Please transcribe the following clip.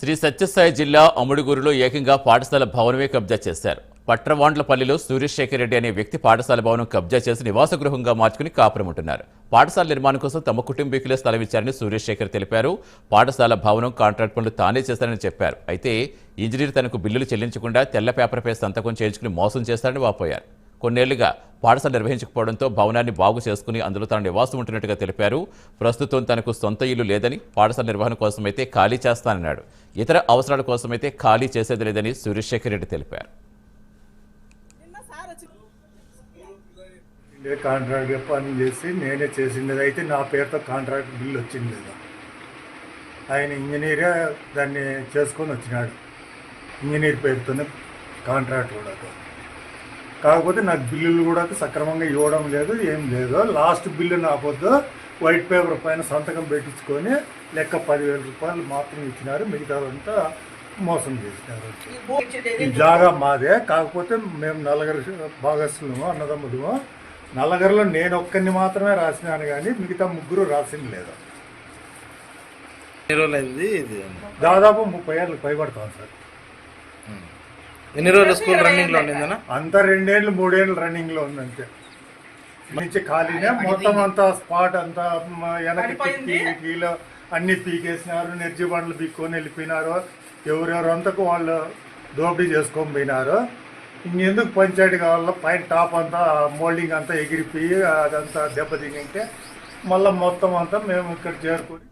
శ్రీ సత్యసాయి జిల్లా అముడుగూరులో ఏకంగా పాఠశాల భవనమే కబ్జా చేశారు. పట్రవాండ్లపల్లిలో సూర్యశేఖర్ రెడ్డి అనే వ్యక్తి పాఠశాల భవనం కబ్జా చేసి నివాస గృహంగా మార్చుకుని కాపురముంటున్నారు. పాఠశాల నిర్మాణం కోసం తమ కుటుంబీకులే స్థలం ఇచ్చారని సూర్యశేఖర్ తెలిపారు. పాఠశాల భవనం కాంట్రాక్ట్ పనులు తానే చేశారని చెప్పారు. అయితే ఇంజనీర్ తనకు బిల్లులు చెల్లించకుండా తెల్ల పేపర్పై సంతకం చేయించుకుని మోసం చేస్తారని వాపోయారు. కొన్నేళ్ళుగా పాఠశాల నిర్వహించకపోవడంతో భవనాన్ని బాగు చేసుకుని అందులో తాను నివాసం ఉంటున్నట్టుగా తెలిపారు. ప్రస్తుతం తనకు సొంత ఇల్లు లేదని పాఠశాల నిర్వహణ కోసమైతే ఖాళీ చేస్తానన్నాడు. ఇతర అవసరాల కోసమైతే ఖాళీ చేసేది లేదని సూర్యశేఖర్ రెడ్డి తెలిపారు. కాంట్రాక్ట్ పని చేసి నేనే అయితే నా పేరుతో కాంట్రాక్ట్ బిల్ వచ్చింది లేదా ఆయన ఇంజనీరే దాన్ని చేసుకొని వచ్చినాడు. ఇంజనీర్ పేరుతోనే కాంట్రాక్ట్ కూడా కాకపోతే నాకు బిల్లులు కూడా సక్రమంగా ఇవ్వడం లేదు ఏం లేదు. లాస్ట్ బిల్లు నా పొద్దు వైట్ పేపర్ పైన సంతకం పెట్టించుకొని లెక్క పదివేల రూపాయలు మాత్రం ఇచ్చినారు. మిగతాదంతా మోసం చేసినారు. ఈ జాగా మాదే. కాకపోతే మేము నలుగురు భాగస్తులము అన్నదమ్ములము. నలుగురిలో నేను ఒక్కరిని మాత్రమే రాసినాను కానీ మిగతా ముగ్గురు రాసింది లేదు. దాదాపు ముప్పై ఏళ్ళు పైబడతాం సార్. ఎన్ని రోజులు స్కూల్ రన్నింగ్లో ఉండిందనా అంతా రెండేళ్ళు మూడేళ్ళు రన్నింగ్లో ఉందంతే. నుంచి ఖాళీనే మొత్తం అంతా స్పాట్ అంతా మ- వెనక కిటికీ కీలో అన్ని పీకేసినారు నెర్జీ బండ్లు పీక్కొని వెళ్ళిపోయినారు. ఎవరెవరు అంతకు వాళ్ళు దోపిడీ చేసుకొని పోయినారు. ఇంకెందుకు పంచాయతీ కావాలో పైన టాప్ అంతా మోల్డింగ్ అంతా ఎగిరిపోయి అదంతా దెబ్బతింటే మళ్ళీ మొత్తం అంతా మేము ఇక్కడ చేరుకొని